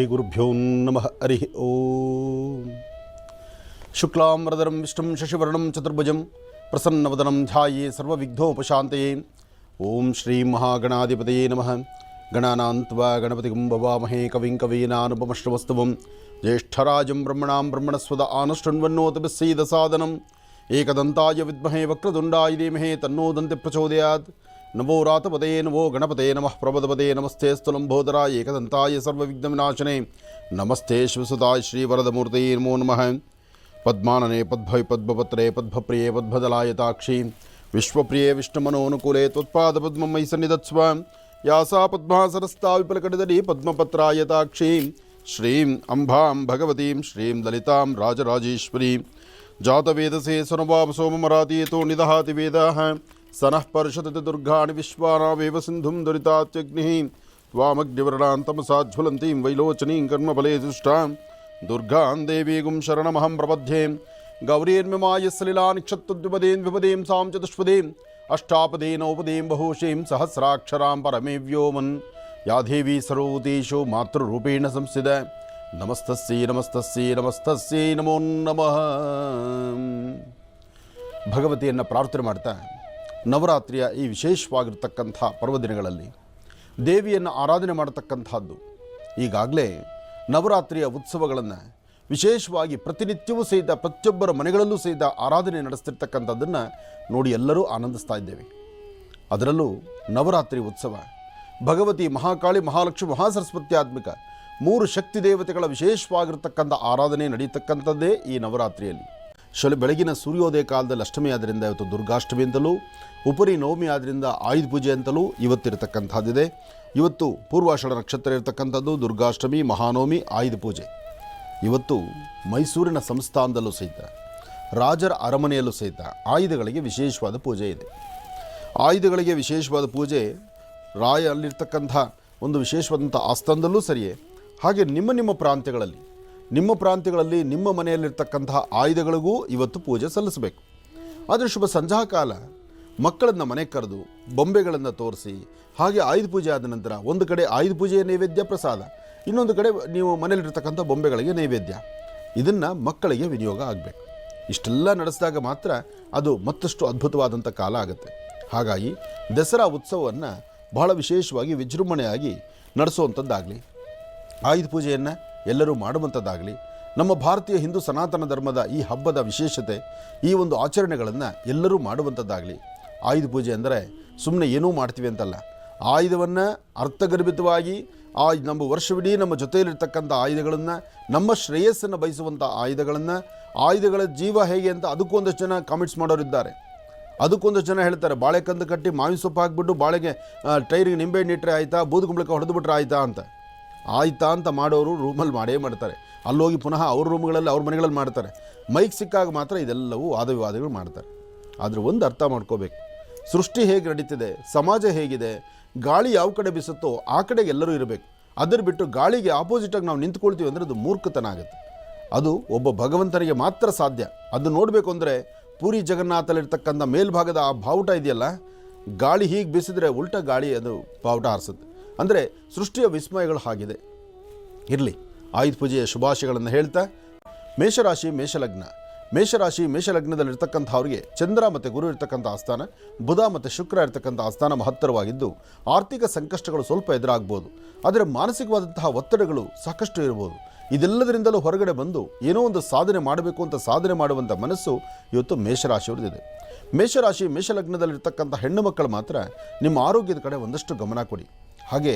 श्रीगुरुभ्यो नमः, हरिः ॐ शुक्लाम्रदरं विष्णुं शशिवर्णं चतुर्भुजं प्रसन्नवदनं ध्याये सर्वविघ्नोपशान्तये। ॐ श्रीमहागणाधिपतये नमः। गणानान्त्वा गणपतिगुं भवामहे, कविं कवीनानुपमश्रवस्तवं। ज्येष्ठराजं ब्रह्मणां ब्रह्मणस्वद आनशृण्वन्नोतपिस्सीदसादनम् एकदन्ताय विद्महे धीमहे तन्नो दन्तिः प्रचोदयात् नमो रातपदे नमो गणपते नम प्रभदपते नमस्ते स्तुलम्भोदराय एकदन्ताय सर्वविघ्नविनाशने। नमस्ते श्वसुताय श्रीवरदमूर्त नमो नम। पद्मानने पद्भवि पद्मपत्रे पद्मप्रिय पद्मदलाय ताक्षी। विष्णुमनोनुकूले विष्णुमनोनुकूले त्वत्पादपद्ममयि सन्निधत्स्व। या सा पद्मासरस्ता विपुलकटिदरी पद्मपत्राय ताक्षी। श्रीं अम्भां भगवतीं श्रीं ललितां राजराजेश्वरीं। जातवेदसे सुनवापसोमरातीतो निदहाति वेदाः। ವೇದಾಃ ಸನಃ ಪರ್ಷತತಿ ದುರ್ಗಾಣಿ ವಿಶ್ವಾನಾವೇವ ಸಿಂಧುಂ ದುರಿತಾತ್ಯಗ್ನಿಃ ತ್ವಾಮಗ್ನಿವರ್ಣಾಂತಮಸಾ ಜ್ವಲಂತೀಂ ವೈಲೋಚನೀಂ ಕರ್ಮಫಲೆ ದುಷ್ಟಾಂ ದುರ್ಗಾಂ ದೇವೀಗುಂ ಶರಣಮಹಂ ಪ್ರಪದ್ಯೆ ಗೌರೀರ್ಮಿಮಾಯ ಸಲಿಲಾನಿಕ್ಷತ್ವದ್ವಿಪದೇನ್ ವಿಪದೇಂ ಸಾಂ ಚತುಷ್ಪದೇಂ ಅಷ್ಟಾಪದೇನೋಪದೇಂ ಬಹುಶೀಂ ಸಹಸ್ರಾಕ್ಷರಾಂ ಪರಮೇ ವ್ಯೋಮನ್ ಯಾ ದೇವಿ ಸರ್ವಭೂತೇಷು ಮಾತೃರೂಪೇಣ ಸಂಸ್ಥಿತ ನಮಸ್ತಸ್ಯೈ ನಮಸ್ತಸ್ಯೈ ನಮಸ್ತಸ್ಯೈ ನಮೋ ನಮಃ ಭಗವತಿಯನ್ನು ಪ್ರಾರ್ಥನೆ ಮಾಡ್ತಾ ನವರಾತ್ರಿಯ ಈ ವಿಶೇಷವಾಗಿರ್ತಕ್ಕಂಥ ಪರ್ವದಿನಗಳಲ್ಲಿ ದೇವಿಯನ್ನು ಆರಾಧನೆ ಮಾಡತಕ್ಕಂಥದ್ದು. ಈಗಾಗಲೇ ನವರಾತ್ರಿಯ ಉತ್ಸವಗಳನ್ನು ವಿಶೇಷವಾಗಿ ಪ್ರತಿನಿತ್ಯವೂ ಸಹಿತ ಪ್ರತಿಯೊಬ್ಬರ ಮನೆಗಳಲ್ಲೂ ಸಹಿತ ಆರಾಧನೆ ನಡೆಸ್ತಿರ್ತಕ್ಕಂಥದ್ದನ್ನು ನೋಡಿ ಎಲ್ಲರೂ ಆನಂದಿಸ್ತಾ ಇದ್ದೇವೆ. ಅದರಲ್ಲೂ ನವರಾತ್ರಿ ಉತ್ಸವ, ಭಗವತಿ ಮಹಾಕಾಳಿ ಮಹಾಲಕ್ಷ್ಮಿ ಮಹಾಸರಸ್ವತ್ಯಾತ್ಮಿಕ ಮೂರು ಶಕ್ತಿ ದೇವತೆಗಳ ವಿಶೇಷವಾಗಿರ್ತಕ್ಕಂಥ ಆರಾಧನೆ ನಡೀತಕ್ಕಂಥದ್ದೇ ಈ ನವರಾತ್ರಿಯಲ್ಲಿ. ಶಲ, ಬೆಳಗಿನ ಸೂರ್ಯೋದಯ ಕಾಲದಲ್ಲಿ ಅಷ್ಟಮಿ ಆದ್ದರಿಂದ ಇವತ್ತು ದುರ್ಗಾಷ್ಟಮಿ ಅಂತಲೂ ಉಪರಿ ನವಮಿ ಆದ್ದರಿಂದ ಆಯುಧ ಪೂಜೆ ಅಂತಲೂ ಇವತ್ತಿರತಕ್ಕಂಥದ್ದಿದೆ. ಇವತ್ತು ಪೂರ್ವಾಷಾಢ ನಕ್ಷತ್ರ ಇರತಕ್ಕಂಥದ್ದು ದುರ್ಗಾಷ್ಟಮಿ, ಮಹಾನವಮಿ, ಆಯುಧ ಪೂಜೆ. ಇವತ್ತು ಮೈಸೂರಿನ ಸಂಸ್ಥಾನದಲ್ಲೂ ಸಹಿತ, ರಾಜರ ಅರಮನೆಯಲ್ಲೂ ಸಹಿತ ಆಯುಧಗಳಿಗೆ ವಿಶೇಷವಾದ ಪೂಜೆ ಇದೆ. ಆಯುಧಗಳಿಗೆ ವಿಶೇಷವಾದ ಪೂಜೆ ರಾಯ ಅಲ್ಲಿರ್ತಕ್ಕಂಥ ಒಂದು ವಿಶೇಷವಾದಂಥ ಆಸ್ಥಾನದಲ್ಲೂ ಸರಿಯೇ. ಹಾಗೆ ನಿಮ್ಮ ನಿಮ್ಮ ಪ್ರಾಂತ್ಯಗಳಲ್ಲಿ ನಿಮ್ಮ ಪ್ರಾಂತ್ಯಗಳಲ್ಲಿ ನಿಮ್ಮ ಮನೆಯಲ್ಲಿರ್ತಕ್ಕಂತಹ ಆಯುಧಗಳಿಗೂ ಇವತ್ತು ಪೂಜೆ ಸಲ್ಲಿಸಬೇಕು. ಆದರೆ ಶುಭ ಸಂಜಾ ಕಾಲ. ಮಕ್ಕಳನ್ನು ಮನೆ ಕರೆದು, ಬೊಂಬೆಗಳನ್ನು ತೋರಿಸಿ, ಹಾಗೆ ಆಯುಧ ಪೂಜೆ ಆದ ನಂತರ ಒಂದು ಕಡೆ ಆಯುಧ ಪೂಜೆಯ ನೈವೇದ್ಯ ಪ್ರಸಾದ, ಇನ್ನೊಂದು ಕಡೆ ನೀವು ಮನೆಯಲ್ಲಿರ್ತಕ್ಕಂಥ ಬೊಂಬೆಗಳಿಗೆ ನೈವೇದ್ಯ. ಇದನ್ನು ಮಕ್ಕಳಿಗೆ ವಿನಿಯೋಗ ಆಗಬೇಕು. ಇಷ್ಟೆಲ್ಲ ನಡೆಸಿದಾಗ ಮಾತ್ರ ಅದು ಮತ್ತಷ್ಟು ಅದ್ಭುತವಾದಂಥ ಕಾಲ ಆಗುತ್ತೆ. ಹಾಗಾಗಿ ದಸರಾ ಉತ್ಸವವನ್ನು ಬಹಳ ವಿಶೇಷವಾಗಿ ವಿಜೃಂಭಣೆಯಾಗಿ ನಡೆಸುವಂಥದ್ದಾಗಲಿ. ಆಯುಧ ಪೂಜೆಯನ್ನು ಎಲ್ಲರೂ ಮಾಡುವಂಥದ್ದಾಗಲಿ, ನಮ್ಮ ಭಾರತೀಯ ಹಿಂದೂ ಸನಾತನ ಧರ್ಮದ ಈ ಹಬ್ಬದ ವಿಶೇಷತೆ, ಈ ಒಂದು ಆಚರಣೆಗಳನ್ನು ಎಲ್ಲರೂ ಮಾಡುವಂಥದ್ದಾಗಲಿ. ಆಯುಧ ಪೂಜೆ ಅಂದರೆ ಸುಮ್ಮನೆ ಏನೂ ಮಾಡ್ತೀವಿ ಅಂತಲ್ಲ. ಆಯುಧವನ್ನು ಅರ್ಥಗರ್ಭಿತವಾಗಿ ಆ ನಮ್ಮ ವರ್ಷವಿಡೀ ನಮ್ಮ ಜೊತೆಯಲ್ಲಿರ್ತಕ್ಕಂಥ ಆಯುಧಗಳನ್ನು, ನಮ್ಮ ಶ್ರೇಯಸ್ಸನ್ನು ಬಯಸುವಂಥ ಆಯುಧಗಳನ್ನು, ಆಯುಧಗಳ ಜೀವ ಹೇಗೆ ಅಂತ ಅದಕ್ಕೂ ಒಂದಷ್ಟು ಜನ ಕಾಮೆಂಟ್ಸ್ ಮಾಡೋರಿದ್ದಾರೆ ಅದಕ್ಕೊಂದಷ್ಟು ಜನ ಹೇಳ್ತಾರೆ ಬಾಳೆಕಂದು ಕಟ್ಟಿ ಮಾವಿನ ಸೊಪ್ಪು ಹಾಕ್ಬಿಟ್ಟು ಬಾಳೆಗೆ ಟೈರಿಗೆ ನಿಂಬೆಹಣ್ಣು ಇಟ್ಟರೆ ಆಯಿತಾ, ಬೂದು ಕುಂಬಳಕ್ಕೆ ಹೊಡೆದು ಬಿಟ್ರೆ ಆಯಿತಾ ಅಂತ. ಆಯ್ತಾ ಅಂತ ಮಾಡೋರು ರೂಮಲ್ಲಿ ಮಾಡೇ ಮಾಡ್ತಾರೆ. ಅಲ್ಲೋಗಿ ಪುನಃ ಅವ್ರ ರೂಮ್ಗಳಲ್ಲಿ ಅವ್ರ ಮನೆಗಳಲ್ಲಿ ಮಾಡ್ತಾರೆ. ಮೈಕ್ ಸಿಕ್ಕಾಗ ಮಾತ್ರ ಇದೆಲ್ಲವೂ ವಾದವಿವಾದಗಳು ಮಾಡ್ತಾರೆ. ಆದರೆ ಒಂದು ಅರ್ಥ ಮಾಡ್ಕೋಬೇಕು. ಸೃಷ್ಟಿ ಹೇಗೆ ನಡೀತಿದೆ? ಸಮಾಜ ಹೇಗಿದೆ? ಗಾಳಿ ಯಾವ ಕಡೆ ಬಿಸುತ್ತೋ ಆ ಕಡೆಗೆ ಎಲ್ಲರೂ ಇರಬೇಕು. ಅದರ ಬಿಟ್ಟು ಗಾಳಿಗೆ ಆಪೋಸಿಟಾಗಿ ನಾವು ನಿಂತ್ಕೊಳ್ತೀವಿ ಅಂದರೆ ಅದು ಮೂರ್ಖತನ ಆಗುತ್ತೆ. ಅದು ಒಬ್ಬ ಭಗವಂತನಿಗೆ ಮಾತ್ರ ಸಾಧ್ಯ. ಅದು ನೋಡಬೇಕು ಅಂದರೆ ಪೂರಿ ಜಗನ್ನಾಥಲ್ಲಿರ್ತಕ್ಕಂಥ ಮೇಲ್ಭಾಗದ ಆ ಬಾವುಟ ಇದೆಯಲ್ಲ, ಗಾಳಿ ಹೀಗೆ ಬಿಸಿದ್ರೆ ಉಲ್ಟ ಗಾಳಿ ಅದು ಬಾವುಟ ಹಾರಿಸುತ್ತೆ. ಅಂದರೆ ಸೃಷ್ಟಿಯ ವಿಸ್ಮಯಗಳು ಹಾಗಿದೆ. ಇರಲಿ, ಆಯುಧ ಪೂಜೆಯ ಶುಭಾಶಯಗಳನ್ನು ಹೇಳ್ತಾ, ಮೇಷರಾಶಿ, ಮೇಷಲಗ್ನ. ಮೇಷರಾಶಿ ಮೇಷಲಗ್ನದಲ್ಲಿರ್ತಕ್ಕಂಥವ್ರಿಗೆ ಚಂದ್ರ ಮತ್ತು ಗುರು ಇರ್ತಕ್ಕಂಥ ಆಸ್ಥಾನ, ಬುಧ ಮತ್ತು ಶುಕ್ರ ಇರ್ತಕ್ಕಂಥ ಆಸ್ಥಾನ ಮಹತ್ತರವಾಗಿದ್ದು, ಆರ್ಥಿಕ ಸಂಕಷ್ಟಗಳು ಸ್ವಲ್ಪ ಎದುರಾಗ್ಬೋದು. ಆದರೆ ಮಾನಸಿಕವಾದಂತಹ ಒತ್ತಡಗಳು ಸಾಕಷ್ಟು ಇರ್ಬೋದು. ಇದೆಲ್ಲದರಿಂದಲೂ ಹೊರಗಡೆ ಬಂದು ಏನೋ ಒಂದು ಸಾಧನೆ ಮಾಡಬೇಕು ಅಂತ ಸಾಧನೆ ಮಾಡುವಂಥ ಮನಸ್ಸು ಇವತ್ತು ಮೇಷರಾಶಿಯವ್ರದ್ದಿದೆ. ಮೇಷರಾಶಿ, ಮೇಷಲಗ್ನದಲ್ಲಿರ್ತಕ್ಕಂಥ ಹೆಣ್ಣು ಮಕ್ಕಳು ಮಾತ್ರ ನಿಮ್ಮ ಆರೋಗ್ಯದ ಕಡೆ ಒಂದಷ್ಟು ಗಮನ ಕೊಡಿ. ಹಾಗೆ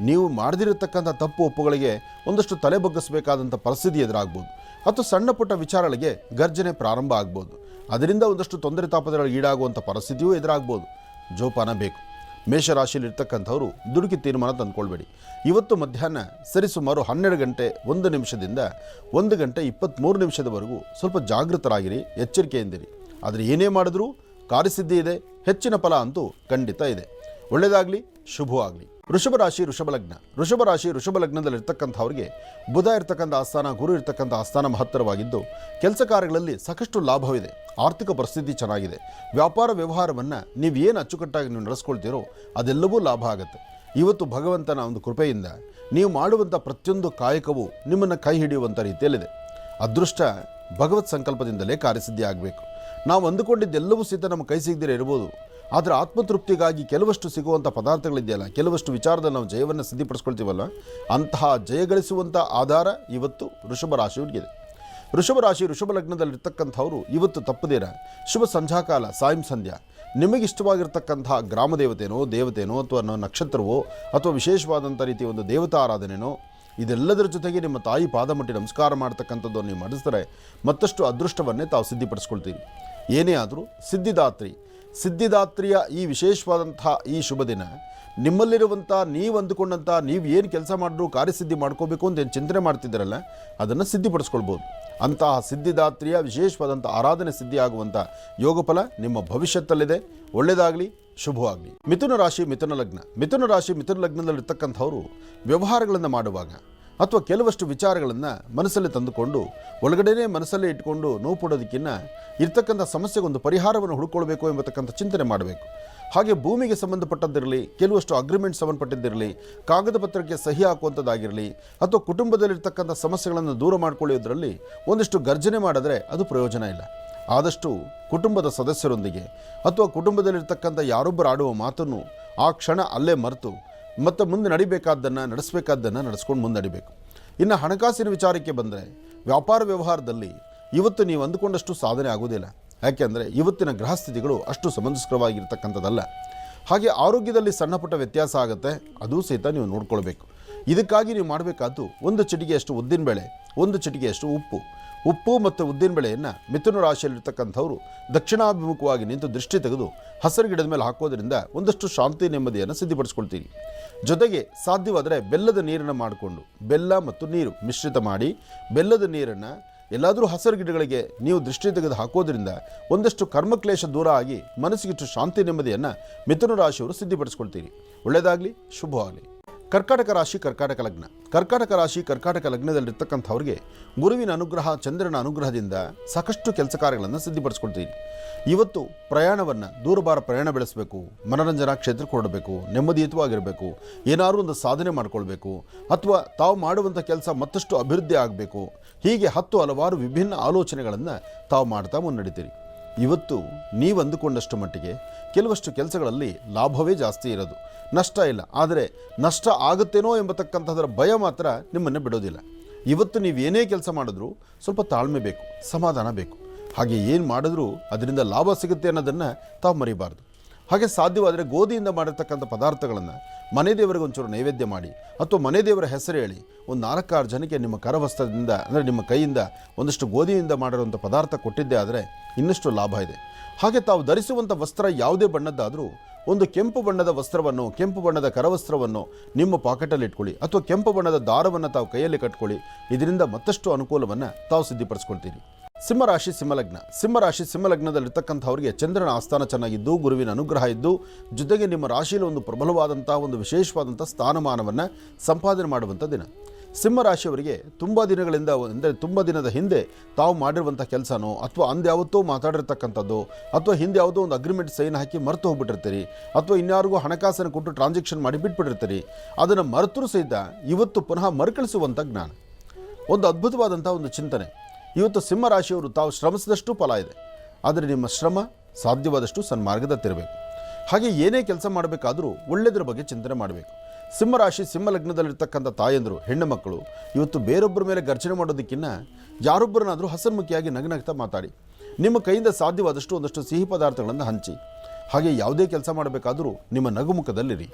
ನೀವು ಮಾಡದಿರತಕ್ಕಂಥ ತಪ್ಪು ಒಪ್ಪುಗಳಿಗೆ ಒಂದಷ್ಟು ತಲೆ ಬಗ್ಗಿಸಬೇಕಾದಂಥ ಪರಿಸ್ಥಿತಿ ಎದುರಾಗ್ಬೋದು. ಅಥವಾ ಸಣ್ಣ ಪುಟ್ಟ ವಿಚಾರಗಳಿಗೆ ಗರ್ಜನೆ ಪ್ರಾರಂಭ ಆಗ್ಬೋದು. ಅದರಿಂದ ಒಂದಷ್ಟು ತೊಂದರೆ ತಾಪದಗಳಿಗೆ ಈಡಾಗುವಂಥ ಪರಿಸ್ಥಿತಿಯೂ ಎದುರಾಗ್ಬೋದು. ಜೋಪಾನ ಬೇಕು. ಮೇಷರಾಶಿಯಲ್ಲಿರ್ತಕ್ಕಂಥವ್ರು ದುಡುಕಿ ತೀರ್ಮಾನ ತಂದುಕೊಳ್ಬೇಡಿ. ಇವತ್ತು ಮಧ್ಯಾಹ್ನ ಸರಿಸುಮಾರು ಹನ್ನೆರಡು ಗಂಟೆ ಒಂದು ನಿಮಿಷದಿಂದ ಒಂದು ಗಂಟೆ ಇಪ್ಪತ್ತ್ಮೂರು ನಿಮಿಷದವರೆಗೂ ಸ್ವಲ್ಪ ಜಾಗೃತರಾಗಿರಿ, ಎಚ್ಚರಿಕೆಯಿಂದಿರಿ. ಆದರೆ ಏನೇ ಮಾಡಿದ್ರೂ ಕಾರ್ಯಸಿದ್ಧಿ ಇದೆ, ಹೆಚ್ಚಿನ ಫಲ ಅಂತೂ ಖಂಡಿತ ಇದೆ. ಒಳ್ಳೆಯದಾಗಲಿ, ಶುಭವಾಗಲಿ. ವೃಷಭ ರಾಶಿ ಋಷಭ ಲಗ್ನ. ವೃಷಭ ರಾಶಿ, ವೃಷಭ ಲಗ್ನದಲ್ಲಿ ಇರ್ತಕ್ಕಂಥವ್ರಿಗೆ ಬುಧ ಇರ್ತಕ್ಕಂಥ ಆಸ್ಥಾನ, ಗುರು ಇರ್ತಕ್ಕಂಥ ಆಸ್ಥಾನ ಮಹತ್ತರವಾಗಿದ್ದು, ಕೆಲಸ ಕಾರ್ಯಗಳಲ್ಲಿ ಸಾಕಷ್ಟು ಲಾಭವಿದೆ. ಆರ್ಥಿಕ ಪರಿಸ್ಥಿತಿ ಚೆನ್ನಾಗಿದೆ. ವ್ಯಾಪಾರ ವ್ಯವಹಾರವನ್ನು ನೀವು ಏನು ಅಚ್ಚುಕಟ್ಟಾಗಿ ನೀವು ನಡೆಸ್ಕೊಳ್ತೀರೋ ಅದೆಲ್ಲವೂ ಲಾಭ ಆಗುತ್ತೆ. ಇವತ್ತು ಭಗವಂತನ ಒಂದು ಕೃಪೆಯಿಂದ ನೀವು ಮಾಡುವಂಥ ಪ್ರತಿಯೊಂದು ಕಾಯಕವೂ ನಿಮ್ಮನ್ನು ಕೈ ಹಿಡಿಯುವಂಥ ರೀತಿಯಲ್ಲಿದೆ. ಅದೃಷ್ಟ ಭಗವತ್ ಸಂಕಲ್ಪದಿಂದಲೇ ಕಾರ್ಯಸಿದ್ಧಿ ಆಗಬೇಕು ನಾವು ಅಂದುಕೊಂಡಿದ್ದೆಲ್ಲವೂ ಸಹಿತ ನಮ್ಮ ಕೈ ಸಿಗದಿರೇ ಇರ್ಬೋದು. ಆದರೆ ಆತ್ಮತೃಪ್ತಿಗಾಗಿ ಕೆಲವಷ್ಟು ಸಿಗುವಂಥ ಪದಾರ್ಥಗಳಿದೆಯಲ್ಲ, ಕೆಲವಷ್ಟು ವಿಚಾರದಲ್ಲಿ ನಾವು ಜಯವನ್ನು ಸಿದ್ಧಿಪಡಿಸ್ಕೊಳ್ತೀವಲ್ಲ, ಅಂತಹ ಜಯ ಗಳಿಸುವಂಥ ಆಧಾರ ಇವತ್ತು ವೃಷಭ ರಾಶಿಯವರಿಗಿದೆ. ವೃಷಭ ರಾಶಿ, ವೃಷಭ ಲಗ್ನದಲ್ಲಿರ್ತಕ್ಕಂಥವ್ರು ಇವತ್ತು ತಪ್ಪದೇರ, ಶುಭ ಸಂಧ್ಯಾಕಾಲ ಸಾಯಂ ಸಂಧ್ಯಾ ನಿಮಗಿಷ್ಟವಾಗಿರ್ತಕ್ಕಂತಹ ಗ್ರಾಮ ದೇವತೆನೋ ದೇವತೆನೋ ಅಥವಾ ನಕ್ಷತ್ರವೋ, ಅಥವಾ ವಿಶೇಷವಾದಂಥ ರೀತಿಯ ಒಂದು ದೇವತಾ ಆರಾಧನೆನೋ, ಇದೆಲ್ಲದರ ಜೊತೆಗೆ ನಿಮ್ಮ ತಾಯಿ ಪಾದಮಟ್ಟಿ ನಮಸ್ಕಾರ ಮಾಡ್ತಕ್ಕಂಥದ್ದು ನೀವು ಮಾಡಿಸಿದರೆ ಮತ್ತಷ್ಟು ಅದೃಷ್ಟವನ್ನೇ ತಾವು ಸಿದ್ಧಿಪಡಿಸ್ಕೊಳ್ತೀರಿ. ಏನೇ ಆದರೂ ಸಿದ್ಧಿದಾತ್ರಿ ಸಿದ್ಧಿದಾತ್ರಿಯ ಈ ವಿಶೇಷವಾದಂಥ ಈ ಶುಭ ದಿನ. ನಿಮ್ಮಲ್ಲಿರುವಂಥ ನೀವು ಅಂದುಕೊಂಡಂಥ ನೀವು ಏನು ಕೆಲಸ ಮಾಡಿದ್ರು ಕಾರ್ಯಸಿದ್ಧಿ ಮಾಡ್ಕೋಬೇಕು ಅಂತ ಏನು ಚಿಂತನೆ ಮಾಡ್ತಿದ್ದೀರಲ್ಲ, ಅದನ್ನು ಸಿದ್ಧಿಪಡಿಸ್ಕೊಳ್ಬೋದು. ಅಂತಹ ಸಿದ್ಧಿದಾತ್ರಿಯ ವಿಶೇಷವಾದಂಥ ಆರಾಧನೆ ಸಿದ್ಧಿಯಾಗುವಂಥ ಯೋಗಫಲ ನಿಮ್ಮ ಭವಿಷ್ಯತ್ತಲ್ಲಿದೆ. ಒಳ್ಳೆಯದಾಗಲಿ ಶುಭವಾಗಲಿ. ಮಿಥುನ ರಾಶಿ, ಮಿಥುನ ಲಗ್ನ. ಮಿಥುನ ರಾಶಿ, ಮಿಥುನ ಲಗ್ನದಲ್ಲಿರ್ತಕ್ಕಂಥವ್ರು ವ್ಯವಹಾರಗಳನ್ನು ಮಾಡುವಾಗ ಅಥವಾ ಕೆಲವಷ್ಟು ವಿಚಾರಗಳನ್ನು ಮನಸ್ಸಲ್ಲಿ ತಂದುಕೊಂಡು ಒಳಗಡೆನೇ ಮನಸ್ಸಲ್ಲೇ ಇಟ್ಕೊಂಡು ನೋವು ಪಡೋದಕ್ಕಿಂತ ಇರ್ತಕ್ಕಂಥ ಸಮಸ್ಯೆಗೊಂದು ಪರಿಹಾರವನ್ನು ಹುಡುಕೊಳ್ಬೇಕು ಎಂಬತಕ್ಕಂಥ ಚಿಂತನೆ ಮಾಡಬೇಕು. ಹಾಗೆ ಭೂಮಿಗೆ ಸಂಬಂಧಪಟ್ಟದ್ದಿರಲಿ, ಕೆಲವಷ್ಟು ಅಗ್ರಿಮೆಂಟ್ ಸಂಬಂಧಪಟ್ಟಿದ್ದಿರಲಿ, ಕಾಗದ ಪತ್ರಕ್ಕೆ ಸಹಿ ಹಾಕುವಂಥದ್ದಾಗಿರಲಿ, ಅಥವಾ ಕುಟುಂಬದಲ್ಲಿರ್ತಕ್ಕಂಥ ಸಮಸ್ಯೆಗಳನ್ನು ದೂರ ಮಾಡಿಕೊಳ್ಳೋದ್ರಲ್ಲಿ ಒಂದಿಷ್ಟು ಗರ್ಜನೆ ಮಾಡಿದ್ರೆ ಅದು ಪ್ರಯೋಜನ ಇಲ್ಲ. ಆದಷ್ಟು ಕುಟುಂಬದ ಸದಸ್ಯರೊಂದಿಗೆ ಅಥವಾ ಕುಟುಂಬದಲ್ಲಿರ್ತಕ್ಕಂಥ ಯಾರೊಬ್ಬರು ಆಡುವ ಮಾತನ್ನು ಆ ಕ್ಷಣ ಅಲ್ಲೇ ಮರೆತು ಮತ್ತು ಮುಂದೆ ನಡಿಬೇಕಾದ್ದನ್ನು ನಡೆಸಬೇಕಾದ್ದನ್ನು ನಡೆಸ್ಕೊಂಡು ಮುಂದೆ ನಡಿಬೇಕು. ಇನ್ನು ಹಣಕಾಸಿನ ವಿಚಾರಕ್ಕೆ ಬಂದರೆ ವ್ಯಾಪಾರ ವ್ಯವಹಾರದಲ್ಲಿ ಇವತ್ತು ನೀವು ಅಂದುಕೊಂಡಷ್ಟು ಸಾಧನೆ ಆಗೋದಿಲ್ಲ ಯಾಕೆಂದರೆ ಇವತ್ತಿನ ಗ್ರಹಸ್ಥಿತಿಗಳು ಅಷ್ಟು ಸಮಂಜಸ್ಕರವಾಗಿರ್ತಕ್ಕಂಥದ್ದಲ್ಲ. ಹಾಗೆ ಆರೋಗ್ಯದಲ್ಲಿ ಸಣ್ಣಪುಟ್ಟ ವ್ಯತ್ಯಾಸ ಆಗುತ್ತೆ, ಅದೂ ಸಹಿತ ನೀವು ನೋಡ್ಕೊಳ್ಬೇಕು. ಇದಕ್ಕಾಗಿ ನೀವು ಮಾಡಬೇಕಾದ್ದು ಒಂದು ಚಿಟಿಗೆಯಷ್ಟು ಉದ್ದಿನಬೇಳೆ ಒಂದು ಚಿಟಿಗೆಯಷ್ಟು ಉಪ್ಪು. ಉಪ್ಪು ಮತ್ತು ಉದ್ದಿನಬೇಳೆಯನ್ನು ಮಿಥುನ ರಾಶಿಯಲ್ಲಿರ್ತಕ್ಕಂಥವ್ರು ದಕ್ಷಿಣಾಭಿಮುಖವಾಗಿ ನಿಂತು ದೃಷ್ಟಿ ತೆಗೆದು ಹಸಿರು ಗಿಡದ ಮೇಲೆ ಹಾಕೋದ್ರಿಂದ ಒಂದಷ್ಟು ಶಾಂತಿ ನೆಮ್ಮದಿಯನ್ನು ಸಿದ್ಧಪಡಿಸ್ಕೊಳ್ತೀರಿ. ಜೊತೆಗೆ ಸಾಧ್ಯವಾದರೆ ಬೆಲ್ಲದ ನೀರನ್ನು ಮಾಡಿಕೊಂಡು ಬೆಲ್ಲ ಮತ್ತು ನೀರು ಮಿಶ್ರಿತ ಮಾಡಿ ಬೆಲ್ಲದ ನೀರನ್ನು ಎಲ್ಲಾದರೂ ಹಸಿರು ಗಿಡಗಳಿಗೆ ನೀವು ದೃಷ್ಟಿ ತೆಗೆದು ಹಾಕೋದರಿಂದ ಒಂದಷ್ಟು ಕರ್ಮಕ್ಲೇಶ ದೂರ ಆಗಿ ಮನಸ್ಸಿಗಿಟ್ಟು ಶಾಂತಿ ನೆಮ್ಮದಿಯನ್ನು ಮಿಥುನ ರಾಶಿಯವರು ಸಿದ್ಧಿಪಡಿಸ್ಕೊಳ್ತೀರಿ. ಒಳ್ಳೆಯದಾಗಲಿ, ಶುಭವಾಗಲಿ. ಕರ್ಕಾಟಕ ರಾಶಿ, ಕರ್ಕಾಟಕ ಲಗ್ನ. ಕರ್ಕಾಟಕ ರಾಶಿ, ಕರ್ಕಾಟಕ ಲಗ್ನದಲ್ಲಿರ್ತಕ್ಕಂಥವ್ರಿಗೆ ಗುರುವಿನ ಅನುಗ್ರಹ, ಚಂದ್ರನ ಅನುಗ್ರಹದಿಂದ ಸಾಕಷ್ಟು ಕೆಲಸ ಕಾರ್ಯಗಳನ್ನು ಸಿದ್ಧಿಪಡಿಸ್ಕೊಳ್ತೀರಿ ಇವತ್ತು ಪ್ರಯಾಣವನ್ನು ದೂರಬಾರ ಪ್ರಯಾಣ ಬೆಳೆಸಬೇಕು, ಮನರಂಜನಾ ಕ್ಷೇತ್ರಕ್ಕೆ ಕೊಡಬೇಕು ನೆಮ್ಮದಿಯುತವಾಗಿರಬೇಕು, ಏನಾದರೂ ಒಂದು ಸಾಧನೆ ಮಾಡಿಕೊಳ್ಬೇಕು, ಅಥವಾ ತಾವು ಮಾಡುವಂಥ ಕೆಲಸ ಮತ್ತಷ್ಟು ಅಭಿವೃದ್ಧಿ ಆಗಬೇಕು, ಹೀಗೆ ಹತ್ತು ಹಲವಾರು ವಿಭಿನ್ನ ಆಲೋಚನೆಗಳನ್ನು ತಾವು ಮಾಡ್ತಾ ಮುನ್ನಡೀತೀರಿ. ಇವತ್ತು ನೀವು ಅಂದುಕೊಂಡಷ್ಟು ಮಟ್ಟಿಗೆ ಕೆಲವಷ್ಟು ಕೆಲಸಗಳಲ್ಲಿ ಲಾಭವೇ ಜಾಸ್ತಿ ಇರೋದು. ನಷ್ಟ ಇಲ್ಲ. ಆದರೆ ನಷ್ಟ ಆಗುತ್ತೇನೋ ಎಂಬತಕ್ಕಂಥದ್ರ ಭಯ ಮಾತ್ರ ನಿಮ್ಮನ್ನು ಬಿಡೋದಿಲ್ಲ. ಇವತ್ತು ನೀವು ಏನೇ ಕೆಲಸ ಮಾಡಿದ್ರೂ ಸ್ವಲ್ಪ ತಾಳ್ಮೆ ಬೇಕು, ಸಮಾಧಾನ ಬೇಕು. ಹಾಗೆ ಏನು ಮಾಡಿದ್ರೂ ಅದರಿಂದ ಲಾಭ ಸಿಗುತ್ತೆ ಅನ್ನೋದನ್ನು ತಾವು ಮರಿಬಾರ್ದು. ಹಾಗೆ ಸಾಧ್ಯವಾದರೆ ಗೋಧಿಯಿಂದ ಮಾಡಿರ್ತಕ್ಕಂಥ ಪದಾರ್ಥಗಳನ್ನು ಮನೆ ದೇವರಿಗೆ ಒಂಚೂರು ನೈವೇದ್ಯ ಮಾಡಿ ಅಥವಾ ಮನೆ ದೇವರ ಹೆಸರು ಹೇಳಿ ಒಂದು ನಾಲ್ಕಾರು ಜನಕ್ಕೆ ನಿಮ್ಮ ಕರವಸ್ತ್ರದಿಂದ ಅಂದರೆ ನಿಮ್ಮ ಕೈಯಿಂದ ಒಂದಷ್ಟು ಗೋಧಿಯಿಂದ ಮಾಡಿರುವಂಥ ಪದಾರ್ಥ ಕೊಟ್ಟಿದ್ದೇ ಆದರೆ ಇನ್ನಷ್ಟು ಲಾಭ ಇದೆ. ಹಾಗೆ ತಾವು ಧರಿಸುವಂಥ ವಸ್ತ್ರ ಯಾವುದೇ ಬಣ್ಣದ್ದಾದರೂ ಒಂದು ಕೆಂಪು ಬಣ್ಣದ ವಸ್ತ್ರವನ್ನು, ಕೆಂಪು ಬಣ್ಣದ ಕರವಸ್ತ್ರವನ್ನು ನಿಮ್ಮ ಪಾಕೆಟಲ್ಲಿ ಇಟ್ಕೊಳ್ಳಿ ಅಥವಾ ಕೆಂಪು ಬಣ್ಣದ ದಾರವನ್ನು ತಾವು ಕೈಯಲ್ಲಿ ಕಟ್ಕೊಳ್ಳಿ. ಇದರಿಂದ ಮತ್ತಷ್ಟು ಅನುಕೂಲವನ್ನು ತಾವು ಸಿದ್ಧಿಪಡಿಸ್ಕೊಳ್ತೀರಿ. ಸಿಂಹರಾಶಿ ಸಿಂಹಲಗ್ನ. ಸಿಂಹರಾಶಿ ಸಿಂಹಲಗ್ನದಲ್ಲಿರ್ತಕ್ಕಂಥವ್ರಿಗೆ ಚಂದ್ರನ ಆಸ್ಥಾನ ಚೆನ್ನಾಗಿದ್ದು, ಗುರುವಿನ ಅನುಗ್ರಹ ಇದ್ದು, ಜೊತೆಗೆ ನಿಮ್ಮ ರಾಶಿಯಲ್ಲಿ ಒಂದು ಪ್ರಬಲವಾದಂಥ ಒಂದು ವಿಶೇಷವಾದಂಥ ಸ್ಥಾನಮಾನವನ್ನು ಸಂಪಾದನೆ ಮಾಡುವಂಥ ದಿನ. ಸಿಂಹರಾಶಿಯವರಿಗೆ ತುಂಬ ದಿನಗಳಿಂದ ಅಂದರೆ ತುಂಬ ದಿನದ ಹಿಂದೆ ತಾವು ಮಾಡಿರುವಂಥ ಕೆಲಸನೋ ಅಥವಾ ಅಂದ್ಯಾವತ್ತೋ ಮಾತಾಡಿರ್ತಕ್ಕಂಥದ್ದು ಅಥವಾ ಹಿಂದೆ ಯಾವುದೋ ಒಂದು ಅಗ್ರಿಮೆಂಟ್ ಸೈನ್ ಹಾಕಿ ಮರೆತು ಹೋಗ್ಬಿಟ್ಟಿರ್ತೀರಿ ಅಥವಾ ಇನ್ಯಾರಿಗೂ ಹಣಕಾಸನ್ನು ಕೊಟ್ಟು ಟ್ರಾನ್ಸಾಕ್ಷನ್ ಮಾಡಿ ಬಿಟ್ಬಿಟ್ಟಿರ್ತೀರಿ, ಅದನ್ನು ಮರೆತರೂ ಸಹಿತ ಇವತ್ತು ಪುನಃ ಮರುಕಳಿಸುವಂಥ ಜ್ಞಾನ. ಒಂದು ಅದ್ಭುತವಾದಂಥ ಒಂದು ಚಿಂತನೆ. ಇವತ್ತು ಸಿಂಹರಾಶಿಯವರು ತಾವು ಶ್ರಮಿಸಿದಷ್ಟು ಫಲ ಇದೆ. ಆದರೆ ನಿಮ್ಮ ಶ್ರಮ ಸಾಧ್ಯವಾದಷ್ಟು ಸನ್ಮಾರ್ಗದತ್ತಿರಬೇಕು ಹಾಗೆ ಏನೇ ಕೆಲಸ ಮಾಡಬೇಕಾದರೂ ಒಳ್ಳೆಯದ್ರ ಬಗ್ಗೆ ಚಿಂತನೆ ಮಾಡಬೇಕು. ಸಿಂಹರಾಶಿ ಸಿಂಹ ಲಗ್ನದಲ್ಲಿರ್ತಕ್ಕಂಥ ತಾಯಂದರು, ಹೆಣ್ಣು ಮಕ್ಕಳು, ಇವತ್ತು ಬೇರೊಬ್ಬರ ಮೇಲೆ ಗರ್ಜನೆ ಮಾಡೋದಕ್ಕಿಂತ ಯಾರೊಬ್ಬರನ್ನಾದರೂ ಹಸನ್ಮುಖಿಯಾಗಿ ನಗನಗ್ತಾ ಮಾತಾಡಿ. ನಿಮ್ಮ ಕೈಯಿಂದ ಸಾಧ್ಯವಾದಷ್ಟು ಒಂದಷ್ಟು ಸಿಹಿ ಪದಾರ್ಥಗಳನ್ನು ಹಂಚಿ. ಹಾಗೆ ಯಾವುದೇ ಕೆಲಸ ಮಾಡಬೇಕಾದರೂ ನಿಮ್ಮ ನಗುಮುಖದಲ್ಲಿರಿ.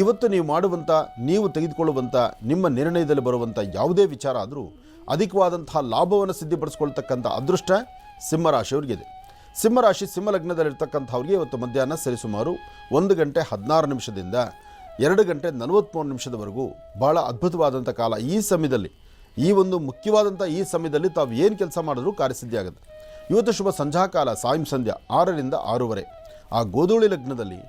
ಇವತ್ತು ನೀವು ಮಾಡುವಂಥ ನೀವು ತೆಗೆದುಕೊಳ್ಳುವಂಥ ನಿಮ್ಮ ನಿರ್ಣಯದಲ್ಲಿ ಬರುವಂಥ ಯಾವುದೇ ವಿಚಾರ ಆದರೂ ಅಧಿಕವಾದಂತಹ ಲಾಭವನ್ನು ಸಿದ್ಧಿಪಡಿಸ್ಕೊಳ್ತಕ್ಕಂಥ ಅದೃಷ್ಟ ಸಿಂಹರಾಶಿಯವರಿಗಿದೆ. ಸಿಂಹರಾಶಿ ಸಿಂಹ ಲಗ್ನದಲ್ಲಿರ್ತಕ್ಕಂಥವ್ರಿಗೆ ಇವತ್ತು ಮಧ್ಯಾಹ್ನ ಸರಿಸುಮಾರು ಒಂದು ಗಂಟೆ ಹದಿನಾರು ನಿಮಿಷದಿಂದ ಎರಡು ಗಂಟೆ ನಲವತ್ತ್ಮೂರು ನಿಮಿಷದವರೆಗೂ ಭಾಳ ಅದ್ಭುತವಾದಂಥ ಕಾಲ ಈ ಸಮಯದಲ್ಲಿ, ಈ ಒಂದು ಮುಖ್ಯವಾದಂಥ ಈ ಸಮಯದಲ್ಲಿ ತಾವು ಏನು ಕೆಲಸ ಮಾಡಿದ್ರೂ ಕಾರ್ಯಸಿದ್ಧಿ ಆಗುತ್ತೆ ಇವತ್ತು ಶುಭ ಸಂಧ್ಯಾಕಾಲ ಸಾಯಂ ಸಂಧ್ಯಾ, ಆರರಿಂದ ಆರೂವರೆ. ಆ ಗೋಧೂಳಿ ಲಗ್ನದಲ್ಲಿ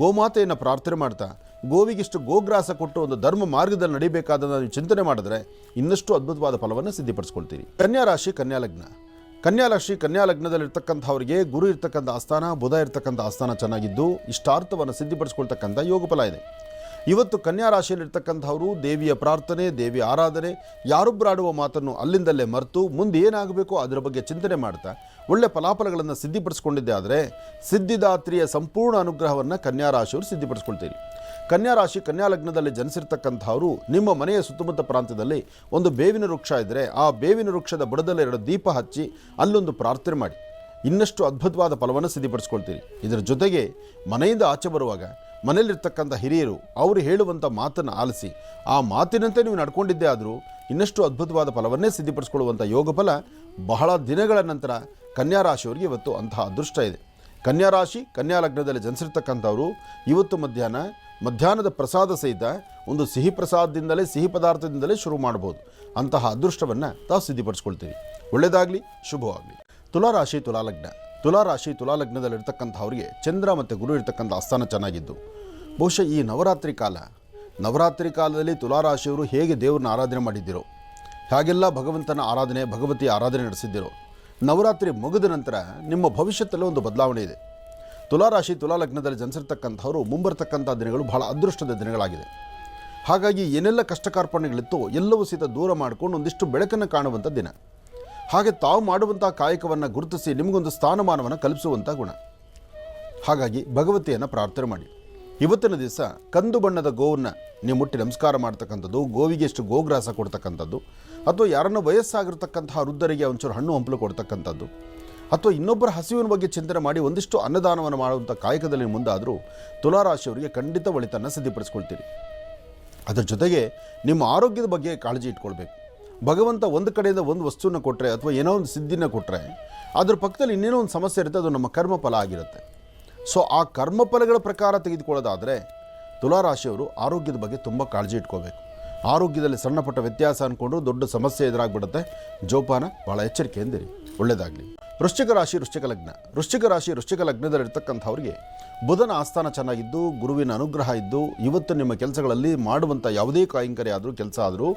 ಗೋಮಾತೆಯನ್ನು ಪ್ರಾರ್ಥನೆ ಮಾಡ್ತಾ, ಗೋವಿಗಿಷ್ಟು ಗೋಗ್ರಾಸ ಕೊಟ್ಟು ಒಂದು ಧರ್ಮ ಮಾರ್ಗದಲ್ಲಿ ನಡಿಬೇಕಾದ ನೀವು ಚಿಂತನೆ ಮಾಡಿದ್ರೆ ಇನ್ನಷ್ಟು ಅದ್ಭುತವಾದ ಫಲವನ್ನು ಸಿದ್ಧಪಡಿಸ್ಕೊಳ್ತೀರಿ. ಕನ್ಯಾ ರಾಶಿ, ಕನ್ಯಾ ಲಗ್ನ. ಕನ್ಯಾ ರಾಶಿ, ಕನ್ಯಾ ಗುರು ಇರ್ತಕ್ಕಂಥ ಆಸ್ಥಾನ, ಬುಧ ಇರ್ತಕ್ಕಂಥ ಆಸ್ಥಾನ ಚೆನ್ನಾಗಿದ್ದು, ಇಷ್ಟಾರ್ಥವನ್ನು ಸಿದ್ಧಪಡಿಸ್ಕೊಳ್ತಕ್ಕಂಥ ಯೋಗ ಫಲ ಇದೆ. ಇವತ್ತು ಕನ್ಯಾ ರಾಶಿಯಲ್ಲಿರ್ತಕ್ಕಂಥವರು ದೇವಿಯ ಪ್ರಾರ್ಥನೆ ದೇವಿಯ ಆರಾಧನೆ, ಯಾರೊಬ್ಬರಾಡುವ ಮಾತನ್ನು ಅಲ್ಲಿಂದಲೇ ಮರೆತು ಮುಂದೆ ಏನಾಗಬೇಕು ಅದರ ಬಗ್ಗೆ ಚಿಂತನೆ ಮಾಡ್ತಾ ಒಳ್ಳೆ ಫಲಾಫಲಗಳನ್ನು ಸಿದ್ಧಿಪಡಿಸ್ಕೊಂಡಿದ್ದೆ ಆದರೆ ಸಿದ್ಧಿದಾತ್ರಿಯ ಸಂಪೂರ್ಣ ಅನುಗ್ರಹವನ್ನು ಕನ್ಯಾ ರಾಶಿಯವರು ಸಿದ್ಧಿಪಡಿಸ್ಕೊಳ್ತೀರಿ ಕನ್ಯಾ ರಾಶಿ, ಕನ್ಯಾ ಲಗ್ನದಲ್ಲಿ ಜನಿಸಿರ್ತಕ್ಕಂಥವರು ನಿಮ್ಮ ಮನೆಯ ಸುತ್ತಮುತ್ತ ಪ್ರಾಂತ್ಯದಲ್ಲಿ ಒಂದು ಬೇವಿನ ವೃಕ್ಷ ಇದ್ದರೆ ಆ ಬೇವಿನ ವೃಕ್ಷದ ಬುಡದಲ್ಲಿ ಎರಡು ದೀಪ ಹಚ್ಚಿ ಅಲ್ಲೊಂದು ಪ್ರಾರ್ಥನೆ ಮಾಡಿ. ಇನ್ನಷ್ಟು ಅದ್ಭುತವಾದ ಫಲವನ್ನು ಸಿದ್ಧಿಪಡಿಸ್ಕೊಳ್ತೀರಿ. ಇದರ ಜೊತೆಗೆ ಮನೆಯಿಂದ ಆಚೆ ಬರುವಾಗ ಮನೆಯಲ್ಲಿರ್ತಕ್ಕಂಥ ಹಿರಿಯರು ಅವರು ಹೇಳುವಂಥ ಮಾತನ್ನು ಆಲಿಸಿ, ಆ ಮಾತಿನಂತೆ ನೀವು ನಡ್ಕೊಂಡಿದ್ದೇ ಆದರೂ ಇನ್ನಷ್ಟು ಅದ್ಭುತವಾದ ಫಲವನ್ನೇ ಸಿದ್ಧಿಪಡಿಸ್ಕೊಳ್ಳುವಂಥ ಯೋಗ ಫಲ ಬಹಳ ದಿನಗಳ ನಂತರ ಕನ್ಯಾ ರಾಶಿಯವರಿಗೆ ಇವತ್ತು ಅಂತಹ ಅದೃಷ್ಟ ಇದೆ. ಕನ್ಯಾ ರಾಶಿ ಕನ್ಯಾ ಲಗ್ನದಲ್ಲಿ ಜನಿಸಿರ್ತಕ್ಕಂಥವರು ಇವತ್ತು ಮಧ್ಯಾಹ್ನ, ಮಧ್ಯಾಹ್ನದ ಪ್ರಸಾದ ಸಹಿತ ಒಂದು ಸಿಹಿ ಪ್ರಸಾದದಿಂದಲೇ, ಸಿಹಿ ಪದಾರ್ಥದಿಂದಲೇ ಶುರು ಮಾಡ್ಬೋದು. ಅಂತಹ ಅದೃಷ್ಟವನ್ನು ತಾವು ಸಿದ್ಧಿಪಡಿಸ್ಕೊಳ್ತೀವಿ ಒಳ್ಳೆಯದಾಗಲಿ, ಶುಭವಾಗಲಿ. ತುಲಾರಾಶಿ, ತುಲಾಲಗ್ನ. ತುಲಾರಾಶಿ ತುಲಾಲಗ್ನದಲ್ಲಿರ್ತಕ್ಕಂಥವ್ರಿಗೆ ಚಂದ್ರ ಮತ್ತು ಗುರು ಇರ್ತಕ್ಕಂಥ ಆಸ್ಥಾನ ಚೆನ್ನಾಗಿದ್ದು. ಬಹುಶಃ ಈ ನವರಾತ್ರಿ ಕಾಲ, ನವರಾತ್ರಿ ಕಾಲದಲ್ಲಿ ತುಲಾ ರಾಶಿಯವರು ಹೇಗೆ ದೇವ್ರನ್ನ ಆರಾಧನೆ ಮಾಡಿದ್ದಿರೋ, ಹಾಗೆಲ್ಲ ಭಗವಂತನ ಆರಾಧನೆ ಭಗವತಿಯ ಆರಾಧನೆ ನಡೆಸಿದ್ದಿರೋ, ನವರಾತ್ರಿ ಮುಗಿದ ನಂತರ ನಿಮ್ಮ ಭವಿಷ್ಯದಲ್ಲೇ ಒಂದು ಬದಲಾವಣೆ ಇದೆ. ತುಲಾ ರಾಶಿ ತುಲಾ ಲಗ್ನದಲ್ಲಿ ಜನಿಸಿರ್ತಕ್ಕಂಥವರು ಮುಂಬರ್ತಕ್ಕಂಥ ದಿನಗಳು ಬಹಳ ಅದೃಷ್ಟದ ದಿನಗಳಾಗಿದೆ. ಹಾಗಾಗಿ ಏನೆಲ್ಲ ಕಷ್ಟ ಕಾರ್ಪಣ್ಯಗಳಿತ್ತೋ ಎಲ್ಲವೂ ಸಹಿತ ದೂರ ಮಾಡಿಕೊಂಡು ಒಂದಿಷ್ಟು ಬೆಳಕನ್ನು ಕಾಣುವಂಥ ದಿನ. ಹಾಗೆ ತಾವು ಮಾಡುವಂಥ ಕಾಯಕವನ್ನು ಗುರುತಿಸಿ ನಿಮಗೊಂದು ಸ್ಥಾನಮಾನವನ್ನು ಕಲ್ಪಿಸುವಂಥ ಗುಣ. ಹಾಗಾಗಿ ಭಗವತಿಯನ್ನು ಪ್ರಾರ್ಥನೆ ಮಾಡಿ. ಇವತ್ತಿನ ದಿವಸ ಕಂದು ಬಣ್ಣದ ಗೋವನ್ನು ನೀವು ಮುಟ್ಟಿ ನಮಸ್ಕಾರ ಮಾಡ್ತಕ್ಕಂಥದ್ದು, ಗೋವಿಗೆ ಎಷ್ಟು ಗೋಗ್ರಾಸ ಕೊಡ್ತಕ್ಕಂಥದ್ದು, ಅಥವಾ ಯಾರನ್ನು ವಯಸ್ಸಾಗಿರ್ತಕ್ಕಂತಹ ವೃದ್ಧರಿಗೆ ಒಂಚೂರು ಹಣ್ಣು ಹಂಪಲು ಕೊಡ್ತಕ್ಕಂಥದ್ದು, ಅಥವಾ ಇನ್ನೊಬ್ಬರ ಹಸಿವಿನ ಬಗ್ಗೆ ಚಿಂತನೆ ಮಾಡಿ ಒಂದಿಷ್ಟು ಅನ್ನದಾನವನ್ನು ಮಾಡುವಂಥ ಕಾಯಕದಲ್ಲಿ ಮುಂದಾದರೂ ತುಲಾರಾಶಿಯವರಿಗೆ ಖಂಡಿತ ಒಳಿತನ್ನು ಸಿದ್ಧಪಡಿಸ್ಕೊಳ್ತೀರಿ. ಅದರ ಜೊತೆಗೆ ನಿಮ್ಮ ಆರೋಗ್ಯದ ಬಗ್ಗೆ ಕಾಳಜಿ ಇಟ್ಕೊಳ್ಬೇಕು. ಭಗವಂತ ಒಂದು ಕಡೆಯಿಂದ ಒಂದು ವಸ್ತುವನ್ನ ಕೊಟ್ಟರೆ ಅಥವಾ ಏನೋ ಒಂದು ಸಿದ್ಧಿನ ಕೊಟ್ಟರೆ ಅದ್ರ ಪಕ್ಕದಲ್ಲಿ ಇನ್ನೇನೋ ಒಂದು ಸಮಸ್ಯೆ ಇರುತ್ತೆ, ಅದು ನಮ್ಮ ಕರ್ಮಫಲ ಆಗಿರುತ್ತೆ. ಸೊ ಆ ಕರ್ಮಫಲಗಳ ಪ್ರಕಾರ ತೆಗೆದುಕೊಳ್ಳೋದಾದರೆ ತುಲಾರಾಶಿಯವರು ಆರೋಗ್ಯದ ಬಗ್ಗೆ ತುಂಬ ಕಾಳಜಿ ಇಟ್ಕೋಬೇಕು. ಆರೋಗ್ಯದಲ್ಲಿ ಸಣ್ಣ ಪುಟ್ಟ ವ್ಯತ್ಯಾಸ ಅಂದ್ಕೊಂಡ್ರು ದೊಡ್ಡ ಸಮಸ್ಯೆ ಎದುರಾಗ್ಬಿಡುತ್ತೆ. ಜೋಪಾನ ಭಾಳ ಎಚ್ಚರಿಕೆಯಿಂದಿರಿ. ಒಳ್ಳೆಯದಾಗಲಿ ವೃಶ್ಚಿಕ ರಾಶಿ, ವೃಶ್ಚಿಕ ಲಗ್ನ. ವೃಶ್ಚಿಕ ರಾಶಿ, ವೃಶ್ಚಿಕ ಲಗ್ನದಲ್ಲಿರ್ತಕ್ಕಂಥವ್ರಿಗೆ ಬುಧನ ಆಸ್ಥಾನ ಚೆನ್ನಾಗಿದ್ದು, ಗುರುವಿನ ಅನುಗ್ರಹ ಇದ್ದು, ಇವತ್ತು ನಿಮ್ಮ ಕೆಲಸಗಳಲ್ಲಿ ಮಾಡುವಂಥ ಯಾವುದೇ ಕಾಯಂಕರಿ ಆದರೂ, ಕೆಲಸ ಆದರೂ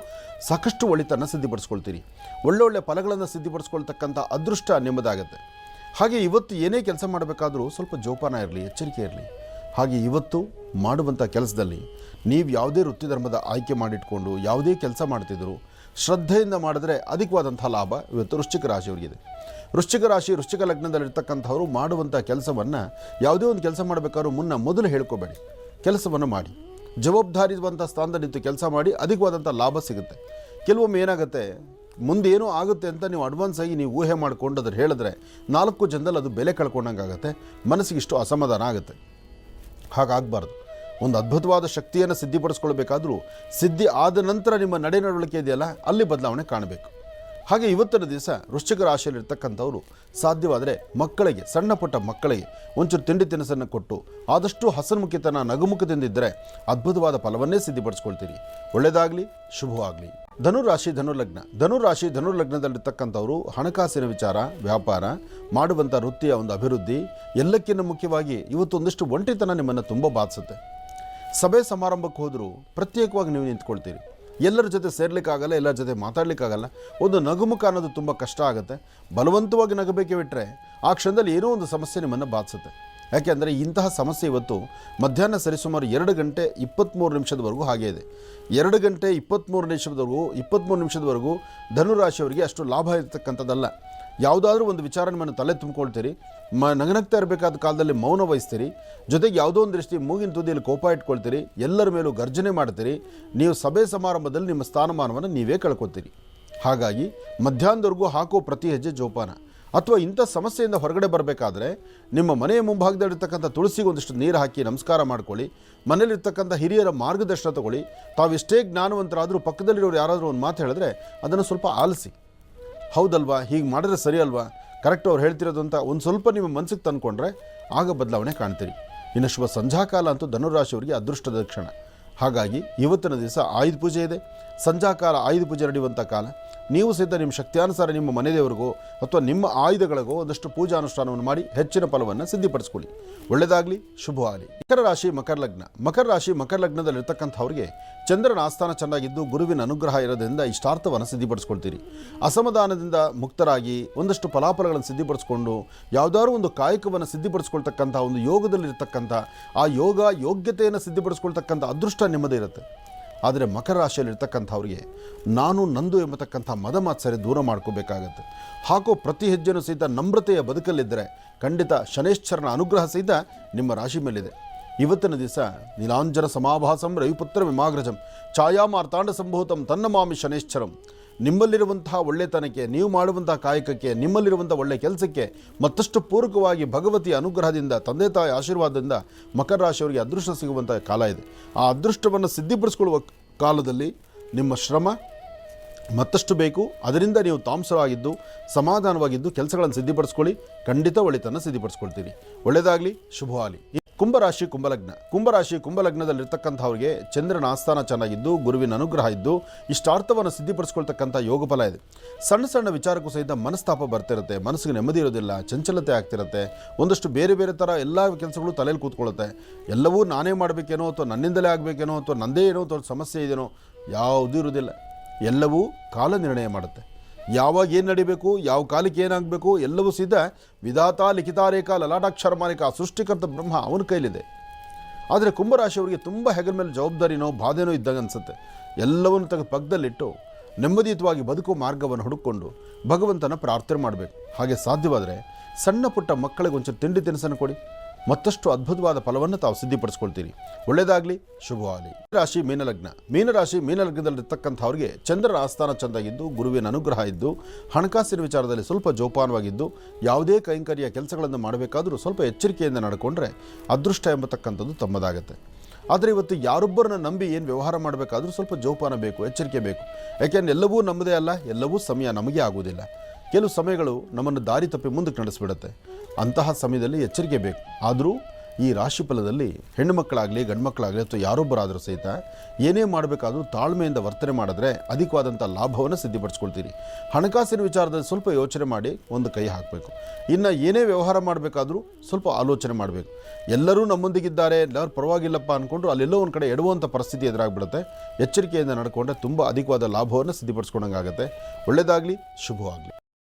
ಸಾಕಷ್ಟು ಒಳಿತನ್ನು ಸಿದ್ಧಿಪಡಿಸ್ಕೊಳ್ತೀರಿ. ಒಳ್ಳೊಳ್ಳೆ ಫಲಗಳನ್ನು ಸಿದ್ಧಿಪಡಿಸ್ಕೊಳ್ತಕ್ಕಂಥ ಅದೃಷ್ಟ ನಿಮ್ಮದಾಗುತ್ತೆ. ಹಾಗೆ ಇವತ್ತು ಏನೇ ಕೆಲಸ ಮಾಡಬೇಕಾದರೂ ಸ್ವಲ್ಪ ಜೋಪಾನ ಇರಲಿ, ಎಚ್ಚರಿಕೆ ಇರಲಿ. ಹಾಗೆ ಇವತ್ತು ಮಾಡುವಂಥ ಕೆಲಸದಲ್ಲಿ ನೀವು ಯಾವುದೇ ವೃತ್ತಿ ಧರ್ಮದ ಆಯ್ಕೆ ಮಾಡಿಟ್ಕೊಂಡು, ಯಾವುದೇ ಕೆಲಸ ಮಾಡ್ತಿದ್ರು ಶ್ರದ್ಧೆಯಿಂದ ಮಾಡಿದ್ರೆ ಅಧಿಕವಾದಂಥ ಲಾಭ ಇವತ್ತು ವೃಶ್ಚಿಕ ರಾಶಿಯವರಿಗಿದೆ. ವೃಶ್ಚಿಕ ರಾಶಿ, ವೃಶ್ಚಿಕ ಲಗ್ನದಲ್ಲಿರ್ತಕ್ಕಂಥವ್ರು ಮಾಡುವಂಥ ಕೆಲಸವನ್ನು ಯಾವುದೇ ಒಂದು ಕೆಲಸ ಮಾಡಬೇಕಾದ್ರೂ ಮುನ್ನ ಮೊದಲು ಹೇಳ್ಕೋಬೇಡಿ. ಕೆಲಸವನ್ನು ಮಾಡಿ. ಜವಾಬ್ದಾರಿಯುವಂಥ ಸ್ಥಾನದಲ್ಲಿ ನಿಂತು ಕೆಲಸ ಮಾಡಿ ಅಧಿಕವಾದಂಥ ಲಾಭ ಸಿಗುತ್ತೆ. ಕೆಲವೊಮ್ಮೆ ಏನಾಗುತ್ತೆ? ಮುಂದೆ ಏನೋ ಆಗುತ್ತೆ ಅಂತ ನೀವು ಅಡ್ವಾನ್ಸ್ ಆಗಿ ನೀವು ಊಹೆ ಮಾಡ್ಕೊಂಡು ಅದ್ರ ಹೇಳಿದ್ರೆ ನಾಲ್ಕು ಜನದಲ್ಲಿ ಅದು ಬೆಲೆ ಕಳ್ಕೊಂಡಂಗೆ ಆಗುತ್ತೆ ಮನಸ್ಸಿಗೆ ಇಷ್ಟು ಅಸಮಾಧಾನ ಆಗುತ್ತೆ. ಹಾಗಾಗಬಾರ್ದು. ಒಂದು ಅದ್ಭುತವಾದ ಶಕ್ತಿಯನ್ನು ಸಿದ್ಧಿಪಡಿಸ್ಕೊಳ್ಬೇಕಾದ್ರೂ ಸಿದ್ಧಿ ಆದ ನಂತರ ನಿಮ್ಮ ನಡೆ ನಡವಳಿಕೆ ಇದೆಯಲ್ಲ, ಅಲ್ಲಿ ಬದಲಾವಣೆ ಕಾಣಬೇಕು. ಹಾಗೆ ಇವತ್ತಿನ ದಿವಸ ವೃಶ್ಚಿಕ ರಾಶಿಯಲ್ಲಿರ್ತಕ್ಕಂಥವರು ಸಾಧ್ಯವಾದರೆ ಮಕ್ಕಳಿಗೆ, ಸಣ್ಣ ಪುಟ್ಟ ಮಕ್ಕಳಿಗೆ ಒಂಚೂರು ತಿಂಡಿ ತಿನಿಸನ್ನು ಕೊಟ್ಟು, ಆದಷ್ಟು ಹಸನ್ಮುಖಿತನ ನಗುಮುಖದಿಂದಿದ್ದರೆ ಅದ್ಭುತವಾದ ಫಲವನ್ನೇ ಸಿದ್ಧಿಪಡಿಸ್ಕೊಳ್ತೀರಿ. ಒಳ್ಳೆಯದಾಗಲಿ, ಶುಭವಾಗಲಿ. ಧನುರಾಶಿ, ಧನುರ್ಲಗ್ನ. ಧನುರಾಶಿ, ಧನುರ್ಲಗ್ನದಲ್ಲಿರ್ತಕ್ಕಂಥವ್ರು ಹಣಕಾಸಿನ ವಿಚಾರ, ವ್ಯಾಪಾರ, ಮಾಡುವಂಥ ವೃತ್ತಿಯ ಒಂದು ಅಭಿವೃದ್ಧಿ, ಎಲ್ಲಕ್ಕಿಂತ ಮುಖ್ಯವಾಗಿ ಇವತ್ತು ಒಂದಿಷ್ಟು ಒಂಟಿತನ ನಿಮ್ಮನ್ನು ತುಂಬ ಬಾಧಿಸುತ್ತೆ. ಸಭೆ ಸಮಾರಂಭಕ್ಕೆ ಹೋದರೂ ಪ್ರತ್ಯೇಕವಾಗಿ ನೀವು ನಿಂತ್ಕೊಳ್ತೀರಿ. ಎಲ್ಲರ ಜೊತೆ ಸೇರ್ಲಿಕ್ಕಾಗಲ್ಲ, ಎಲ್ಲರ ಜೊತೆ ಮಾತಾಡ್ಲಿಕ್ಕಾಗಲ್ಲ. ಒಂದು ನಗುಮುಖ ಅನ್ನೋದು ತುಂಬ ಕಷ್ಟ ಆಗುತ್ತೆ. ಬಲವಂತವಾಗಿ ನಗಬೇಕೆ ಬಿಟ್ಟರೆ ಆ ಕ್ಷಣದಲ್ಲಿ ಏನೋ ಒಂದು ಸಮಸ್ಯೆ ನಿಮ್ಮನ್ನು ಬಾಧಿಸುತ್ತೆ. ಯಾಕೆಂದರೆ ಇಂತಹ ಸಮಸ್ಯೆ ಇವತ್ತು ಮಧ್ಯಾಹ್ನ ಸರಿಸುಮಾರು ಎರಡು ಗಂಟೆ ಇಪ್ಪತ್ತ್ಮೂರು ನಿಮಿಷದವರೆಗೂ ಹಾಗೇ ಇದೆ. ಎರಡು ಗಂಟೆ ಇಪ್ಪತ್ತ್ಮೂರು ನಿಮಿಷದವರೆಗೂ ಇಪ್ಪತ್ತ್ಮೂರು ನಿಮಿಷದವರೆಗೂ ಧನುರಾಶಿಯವರಿಗೆ ಅಷ್ಟು ಲಾಭ ಇರತಕ್ಕಂಥದ್ದಲ್ಲ. ಯಾವುದಾದ್ರೂ ಒಂದು ವಿಚಾರ ನಿಮ್ಮನ್ನು ತಲೆ ತುಂಬಿಕೊಳ್ತೀರಿ. ಮ ನಗನಗ್ತಾ ಇರಬೇಕಾದ ಕಾಲದಲ್ಲಿ ಮೌನ ವಹಿಸ್ತೀರಿ. ಜೊತೆಗೆ ಯಾವುದೋ ಒಂದು ದೃಷ್ಟಿ ಮೂಗಿನ ತುದಿಯಲ್ಲಿ ಕೋಪ ಇಟ್ಕೊಳ್ತೀರಿ. ಎಲ್ಲರ ಮೇಲೂ ಗರ್ಜನೆ ಮಾಡ್ತೀರಿ. ನೀವು ಸಭೆ ಸಮಾರಂಭದಲ್ಲಿ ನಿಮ್ಮ ಸ್ಥಾನಮಾನವನ್ನು ನೀವೇ ಕಳ್ಕೊತೀರಿ. ಹಾಗಾಗಿ ಮಧ್ಯಾಹ್ನದವರೆಗೂ ಹಾಕೋ ಪ್ರತಿ ಹೆಜ್ಜೆ ಜೋಪಾನ. ಅಥವಾ ಇಂಥ ಸಮಸ್ಯೆಯಿಂದ ಹೊರಗಡೆ ಬರಬೇಕಾದ್ರೆ ನಿಮ್ಮ ಮನೆಯ ಮುಂಭಾಗದಲ್ಲಿರ್ತಕ್ಕಂಥ ತುಳಸಿಗೆ ಒಂದಿಷ್ಟು ನೀರು ಹಾಕಿ ನಮಸ್ಕಾರ ಮಾಡ್ಕೊಳ್ಳಿ. ಮನೇಲಿರ್ತಕ್ಕಂಥ ಹಿರಿಯರ ಮಾರ್ಗದರ್ಶನ ತಗೊಳ್ಳಿ. ತಾವೆಷ್ಟೇ ಜ್ಞಾನವಂತರಾದರೂ ಪಕ್ಕದಲ್ಲಿರೋರು ಯಾರಾದರೂ ಒಂದು ಮಾತು ಹೇಳಿದ್ರೆ ಅದನ್ನು ಸ್ವಲ್ಪ ಆಲಿಸಿ. ಹೌದಲ್ವಾ? ಹೀಗೆ ಮಾಡಿದ್ರೆ ಸರಿ ಅಲ್ವಾ? ಕರೆಕ್ಟ್ ಅವ್ರು ಹೇಳ್ತಿರೋದು ಅಂತ ಒಂದು ಸ್ವಲ್ಪ ನಿಮ್ಮ ಮನಸ್ಸಿಗೆ ತಂದ್ಕೊಂಡ್ರೆ ಆಗ ಬದಲಾವಣೆ ಕಾಣ್ತೀರಿ. ಇನ್ನು ಶುಭ ಸಂಧ್ಯಾಕಾಲ ಅಂತೂ ಧನುರಾಶಿಯವರಿಗೆ ಅದೃಷ್ಟದ ಕ್ಷಣ. ಹಾಗಾಗಿ ಇವತ್ತಿನ ದಿವಸ ಆಯುಧ ಪೂಜೆ ಇದೆ. ಸಂಧ್ಯಾಕಾಲ ಆಯುಧ ಪೂಜೆ ನಡೆಯುವಂಥ ಕಾಲ. ನೀವು ಸಹಿತ ನಿಮ್ಮ ಶಕ್ತಿಯಾನುಸಾರ ನಿಮ್ಮ ಮನೆದೇವರಿಗೋ ಅಥವಾ ನಿಮ್ಮ ಆಯುಧಗಳಿಗೋ ಒಂದಷ್ಟು ಪೂಜಾ ಅನುಷ್ಠಾನವನ್ನು ಮಾಡಿ ಹೆಚ್ಚಿನ ಫಲವನ್ನು ಸಿದ್ಧಿಪಡಿಸ್ಕೊಳ್ಳಿ. ಒಳ್ಳೆಯದಾಗಲಿ, ಶುಭವಾಗಲಿ. ಮಕರ ರಾಶಿ, ಮಕರ ಲಗ್ನ. ಮಕರ ರಾಶಿ, ಮಕರ ಲಗ್ನದಲ್ಲಿರ್ತಕ್ಕಂಥವ್ರಿಗೆ ಚಂದ್ರನ ಆಸ್ಥಾನ ಚೆನ್ನಾಗಿದ್ದು ಗುರುವಿನ ಅನುಗ್ರಹ ಇರೋದ್ರಿಂದ ಇಷ್ಟಾರ್ಥವನ್ನು ಸಿದ್ಧಿಪಡಿಸ್ಕೊಳ್ತೀರಿ. ಅಸಮಾಧಾನದಿಂದ ಮುಕ್ತರಾಗಿ ಒಂದಷ್ಟು ಫಲಾಫಲಗಳನ್ನು ಸಿದ್ಧಿಪಡಿಸ್ಕೊಂಡು ಯಾವುದಾದ್ರೂ ಒಂದು ಕಾಯಕವನ್ನು ಸಿದ್ಧಿಪಡಿಸ್ಕೊಳ್ತಕ್ಕಂಥ ಒಂದು ಯೋಗದಲ್ಲಿರ್ತಕ್ಕಂಥ ಆ ಯೋಗ ಯೋಗ್ಯತೆಯನ್ನು ಸಿದ್ಧಿಪಡಿಸ್ಕೊಳ್ತಕ್ಕಂಥ ಅದೃಷ್ಟ ನಿಮ್ಮದೇ ಇರುತ್ತೆ. ಆದರೆ ಮಕರ ರಾಶಿಯಲ್ಲಿರ್ತಕ್ಕಂಥವ್ರಿಗೆ ನಾನು ನಂದು ಎಂಬತಕ್ಕಂಥ ಮದ ಮಾತ್ಸರಿ ದೂರ ಮಾಡ್ಕೋಬೇಕಾಗತ್ತೆ. ಹಾಕೋ ಪ್ರತಿ ಹೆಜ್ಜೆನೂ ಸಹಿತ ನಮ್ರತೆಯ ಬದುಕಲ್ಲಿದ್ದರೆ ಖಂಡಿತ ಶನೇಶ್ವರನ ಅನುಗ್ರಹ ಸಹಿತ ನಿಮ್ಮ ರಾಶಿ ಮೇಲಿದೆ. ಇವತ್ತಿನ ದಿವಸ ನೀಲಾಂಜನ ಸಮಾಭಾಸಂ ರವಿಪುತ್ರ ವಿಮಾಗ್ರಜಂ ಛಾಯಾಮಾರ್ತಾಂಡ ಸಂಭೂತಂ ತನ್ನ ಮಾಮಿ ಶನೇಶ್ವರಂ. ನಿಮ್ಮಲ್ಲಿರುವಂತಹ ಒಳ್ಳೆತನಕ್ಕೆ, ನೀವು ಮಾಡುವಂತಹ ಕಾಯಕಕ್ಕೆ ನಿಮ್ಮಲ್ಲಿರುವಂಥ ಒಳ್ಳೆಯ ಕೆಲಸಕ್ಕೆ, ಮತ್ತಷ್ಟು ಪೂರಕವಾಗಿ ಭಗವತಿಯ ಅನುಗ್ರಹದಿಂದ, ತಂದೆ ತಾಯಿ ಆಶೀರ್ವಾದದಿಂದ ಮಕರ ರಾಶಿಯವರಿಗೆ ಅದೃಷ್ಟ ಸಿಗುವಂಥ ಕಾಲ ಇದೆ. ಆ ಅದೃಷ್ಟವನ್ನು ಸಿದ್ಧಿಪಡಿಸ್ಕೊಳ್ಳುವ ಕಾಲದಲ್ಲಿ ನಿಮ್ಮ ಶ್ರಮ ಮತ್ತಷ್ಟು ಬೇಕು. ಅದರಿಂದ ನೀವು ತಾಮಸವಾಗಿದ್ದು, ಸಮಾಧಾನವಾಗಿದ್ದು ಕೆಲಸಗಳನ್ನು ಸಿದ್ಧಿಪಡಿಸ್ಕೊಳ್ಳಿ. ಖಂಡಿತ ಒಳಿತನ್ನು ಸಿದ್ಧಿಪಡಿಸ್ಕೊಳ್ತೀರಿ. ಒಳ್ಳೆಯದಾಗಲಿ, ಶುಭವಾಗಲಿ. ಕುಂಭರಾಶಿ ಕುಂಭಲಗ್ನ. ಕುಂಭರಾಶಿ ಕುಂಭಲಗ್ನದಲ್ಲಿರ್ತಕ್ಕಂಥವ್ರಿಗೆ ಚಂದ್ರನ ಆಸ್ಥಾನ ಚೆನ್ನಾಗಿದ್ದು, ಗುರುವಿನ ಅನುಗ್ರಹ ಇದ್ದು ಇಷ್ಟಾರ್ಥವನ್ನು ಸಿದ್ಧಿಪಡಿಸ್ಕೊಳ್ತಕ್ಕಂಥ ಯೋಗ ಫಲ ಇದೆ. ಸಣ್ಣ ಸಣ್ಣ ವಿಚಾರಕ್ಕೂ ಸಹಿತ ಮನಸ್ತಾಪ ಬರ್ತಿರುತ್ತೆ. ಮನಸ್ಸಿಗೆ ನೆಮ್ಮದಿ ಇರೋದಿಲ್ಲ, ಚಂಚಲತೆ ಆಗ್ತಿರುತ್ತೆ. ಒಂದಷ್ಟು ಬೇರೆ ಬೇರೆ ಥರ ಎಲ್ಲ ಕೆಲಸಗಳು ತಲೆಯಲ್ಲಿ ಕೂತ್ಕೊಳ್ಳುತ್ತೆ. ಎಲ್ಲವೂ ನಾನೇ ಮಾಡಬೇಕೇನೋ ಅಥವಾ ನನ್ನಿಂದಲೇ ಆಗಬೇಕೇನೋ ಅಥವಾ ನಂದೇ ಏನೋ ಅಥವಾ ಸಮಸ್ಯೆ ಇದೇನೋ ಯಾವುದೂ ಇರೋದಿಲ್ಲ ಎಲ್ಲವೂ ಕಾಲ ನಿರ್ಣಯ ಮಾಡುತ್ತೆ. ಯಾವಾಗ ಏನು ನಡಿಬೇಕು, ಯಾವ ಕಾಲಕ್ಕೆ ಏನಾಗಬೇಕು, ಎಲ್ಲವೂ ಸಿದ್ಧ ವಿಧಾತ ಲಿಖಿತಾರೇಖ ಲಲಾಟಾಕ್ಷರ ಮಾಲಿಕ, ಸೃಷ್ಟಿಕರ್ತ ಬ್ರಹ್ಮ ಅವನ ಕೈಲಿದೆ. ಆದರೆ ಕುಂಭರಾಶಿಯವರಿಗೆ ತುಂಬ ಹೆಗಲ ಮೇಲೆ ಜವಾಬ್ದಾರಿನೋ, ಬಾಧೆನೋ ಇದ್ದಾಗ ಅನಿಸುತ್ತೆ. ಎಲ್ಲವನ್ನು ತೆಗೆದು ಪಕ್ಕದಲ್ಲಿಟ್ಟು ನೆಮ್ಮದಿಯುತವಾಗಿ ಬದುಕುವ ಮಾರ್ಗವನ್ನು ಹುಡುಕೊಂಡು ಭಗವಂತನ ಪ್ರಾರ್ಥನೆ ಮಾಡಬೇಕು. ಹಾಗೆ ಸಾಧ್ಯವಾದರೆ ಸಣ್ಣ ಪುಟ್ಟ ಮಕ್ಕಳಿಗೆ ಒಂಚೂರು ತಿಂಡಿ ತಿನಿಸನ್ನು ಕೊಡಿ. ಮತ್ತಷ್ಟು ಅದ್ಭುತವಾದ ಫಲವನ್ನು ತಾವು ಸಿದ್ಧಿಪಡಿಸ್ಕೊಳ್ತೀರಿ. ಒಳ್ಳೆಯದಾಗಲಿ, ಶುಭವಾಗಲಿ. ರಾಶಿ ಮೀನಲಗ್ನ. ಮೀನರಾಶಿ, ಮೀನಲಗ್ನದಲ್ಲಿರ್ತಕ್ಕಂಥವ್ರಿಗೆ ಚಂದ್ರರ ಆಸ್ಥಾನ ಚೆಂದಾಗಿದ್ದು, ಗುರುವಿನ ಅನುಗ್ರಹ ಇದ್ದು, ಹಣಕಾಸಿನ ವಿಚಾರದಲ್ಲಿ ಸ್ವಲ್ಪ ಜೋಪಾನವಾಗಿದ್ದು, ಯಾವುದೇ ಕೈಂಕರ್ಯ ಕೆಲಸಗಳನ್ನು ಮಾಡಬೇಕಾದರೂ ಸ್ವಲ್ಪ ಎಚ್ಚರಿಕೆಯಿಂದ ನಡ್ಕೊಂಡ್ರೆ ಅದೃಷ್ಟ ಎಂಬತಕ್ಕಂಥದ್ದು ತಮ್ಮದಾಗತ್ತೆ. ಆದರೆ ಇವತ್ತು ಯಾರೊಬ್ಬರನ್ನ ನಂಬಿ ಏನು ವ್ಯವಹಾರ ಮಾಡಬೇಕಾದ್ರೂ ಸ್ವಲ್ಪ ಜೋಪಾನ ಬೇಕು, ಎಚ್ಚರಿಕೆ ಬೇಕು. ಯಾಕೆಂದರೆ ಎಲ್ಲವೂ ನಮ್ಮದೇ ಅಲ್ಲ, ಎಲ್ಲವೂ ಸಮಯ ನಮಗೆ ಆಗುವುದಿಲ್ಲ. ಕೆಲವು ಸಮಯಗಳು ನಮ್ಮನ್ನು ದಾರಿ ತಪ್ಪಿ ಮುಂದಕ್ಕೆ ನಡೆಸಿಬಿಡುತ್ತೆ. ಅಂತಹ ಸಮಯದಲ್ಲಿ ಎಚ್ಚರಿಕೆ ಬೇಕು. ಆದರೂ ಈ ರಾಶಿ ಫಲದಲ್ಲಿ ಹೆಣ್ಣು ಮಕ್ಕಳಾಗಲಿ, ಗಂಡು ಮಕ್ಕಳಾಗಲಿ ಅಥವಾ ಯಾರೊಬ್ಬರಾದರೂ ಸಹಿತ ಏನೇ ಮಾಡಬೇಕಾದ್ರೂ ತಾಳ್ಮೆಯಿಂದ ವರ್ತನೆ ಮಾಡಿದ್ರೆ ಅಧಿಕವಾದಂಥ ಲಾಭವನ್ನು ಸಿದ್ಧಿಪಡಿಸ್ಕೊಳ್ತೀರಿ. ಹಣಕಾಸಿನ ವಿಚಾರದಲ್ಲಿ ಸ್ವಲ್ಪ ಯೋಚನೆ ಮಾಡಿ ಒಂದು ಕೈ ಹಾಕಬೇಕು. ಇನ್ನು ಏನೇ ವ್ಯವಹಾರ ಮಾಡಬೇಕಾದ್ರೂ ಸ್ವಲ್ಪ ಆಲೋಚನೆ ಮಾಡಬೇಕು. ಎಲ್ಲರೂ ನಮ್ಮೊಂದಿಗಿದ್ದಾರೆ, ಎಲ್ಲರೂ ಪರವಾಗಿಲ್ಲಪ್ಪ ಅಂದ್ಕೊಂಡ್ರು ಅಲ್ಲೆಲ್ಲೋ ಒಂದು ಕಡೆ ಎಡುವಂಥ ಪರಿಸ್ಥಿತಿ ಎದುರಾಗ್ಬಿಡುತ್ತೆ. ಎಚ್ಚರಿಕೆಯಿಂದ ನಡ್ಕೊಂಡ್ರೆ ತುಂಬ ಅಧಿಕವಾದ ಲಾಭವನ್ನು ಸಿದ್ಧಪಡಿಸ್ಕೊಂಡಂಗಾಗತ್ತೆ. ಒಳ್ಳೆಯದಾಗಲಿ ಶುಭವಾಗಲಿ.